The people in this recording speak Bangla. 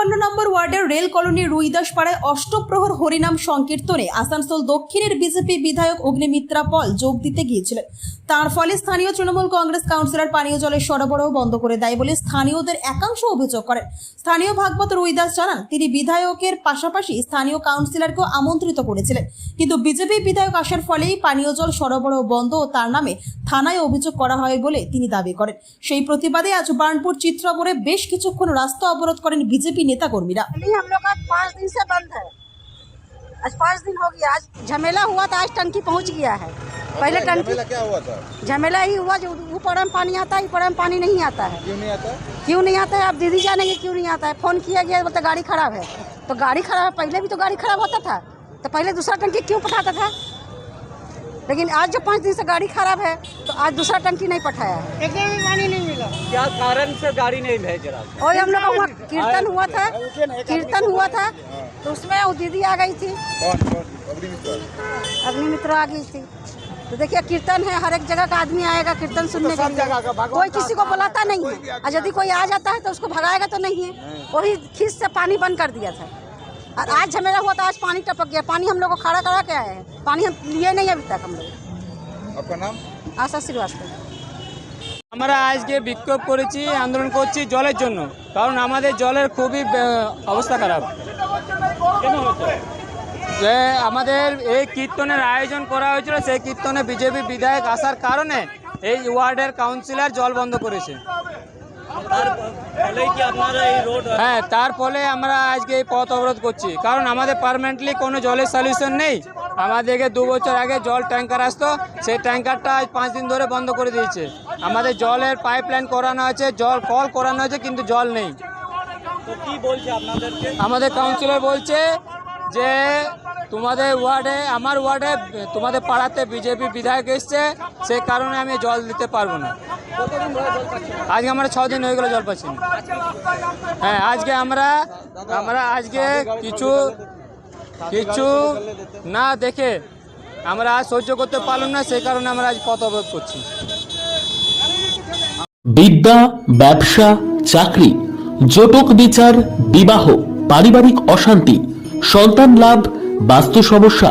ছাপ্পান্ন নম্বর ওয়ার্ডের রেল কলোনির রুইদাস পাড়ায় অষ্টপ্রহর হরিনাম সংকীর্তনে আসানসোল দক্ষিণের বিজেপি বিধায়ক অগ্নিমিত্রা পল যোগ দিতে গিয়েছিলেন। তার ফলে স্থানীয় তৃণমূল কংগ্রেস কাউন্সিলর পানীয় জলের সরবরাহ বন্ধ করে দেয় বলে স্থানীয়দের একাংশ অভিযোগ করেন। স্থানীয় ভাগবত রুইদাস জানান, তিনি বিধায়কের পাশাপাশি স্থানীয় কাউন্সিলরকেও আমন্ত্রিত করেছিলেন। কিন্তু বিজেপি বিধায়ক আসার ফলেই পানীয় জল সরবরাহ বন্ধ ও তার নামে থানায় অভিযোগ করা হয় বলে তিনি দাবি করেন। সেই প্রতিবাদে আজ বার্নপুর চিত্রাপুরে বেশ কিছুক্ষণ রাস্তা অবরোধ করেন বিজেপি নেতাকর্মীরা नहीं हम लोग का पाँच दिन से बंद है आज पाँच दिन हो गया आज झमेला हुआ था आज टंकी पहुंच गया है पहले टंकी झमेला क्या हुआ था झमेला ही हुआ जो ऊपर में पानी आता है ऊपर में पानी नहीं आता है क्यों नहीं आता क्यों नहीं आता है आप दीदी जानेंगे क्यों नहीं आता है फोन किया गया बोलते गाड़ी खराब है तो गाड़ी खराब है पहले भी तो गाड़ी खराब होता था तो पहले दूसरा टंकी क्यों पठाता था लेकिन आज जो पाँच दिन से गाड़ी खराब है तो आज दूसरा टंकी नहीं पठाया है। एकदम भी पानी नहीं मिला। क्या कारण से गाड़ी नहीं भेज रहा और हम लोग का वहाँ कीर्तन हुआ था कीर्तन हुआ था तो उसमें वो दीदी आ गई थी। अग्नि मित्र। आ गई थी। तो देखिए कीर्तन है हर एक जगह का आदमी आएगा कीर्तन सुनने के लिए। कोई किसी को बुलाता नहीं है। और यदि कोई आ जाता है तो उसको भगाएगा तो नहीं है। वही खींच से पानी बंद कर दिया था। और आज झमेला हुआ तो आज पानी टपक गया पानी हम लोग को खड़ा करा के आए हैं पानी हम लिए नहीं अभी तक हम लोग आपका नाम आशा श्रीवास्तव আমরা আজকে বিক্ষোভ করেছি আন্দোলন করছি জলের জন্য কারণ আমাদের জলের খুবই আহ, অবস্থা খারাপ যে আমাদের এই কীর্তনের আয়োজন করা হয়েছিল সেই কীর্তনে বিজেপি বিধায়ক আসার কারণে এই ওয়ার্ডের কাউন্সিলর জল বন্ধ করেছে হ্যাঁ তার ফলে আমরা আজকে এই পথ অবরোধ করছি। কারণ আমাদের পারমানেন্টলি কোনো জলের সলিউশন নেই। আমাদেরকে দু বছর আগে জল ট্যাঙ্কার আসতো। সেই ট্যাঙ্কারটা আজ পাঁচ দিন ধরে বন্ধ করে দিয়েছে। আমাদের জলের পাইপ লাইন করানো আছে জল কল করানো হয়েছে কিন্তু জল নেই। আমাদের কাউন্সিলর বলছে যে তোমাদের ওয়ার্ডে আমার ওয়ার্ডে তোমাদের পাড়াতে বিজেপি বিধায়ক এসছে সে কারণে আমি জল দিতে পারব না। আজকে আমরা ছ দিন হয়ে গেল জল পাচ্ছি হ্যাঁ আজকে আমরা আমরা আজকে কিছু কিছু না দেখে আমরা আজ সহ্য করতে পারলাম না, সেই কারণে আমরা আজ পথ অবরোধ করছি। বিদ্যা, ব্যবসা, চাকরি, জটক বিচার, বিবাহ, পারিবারিক অশান্তি, সন্তান লাভ, বাস্তু সমস্যা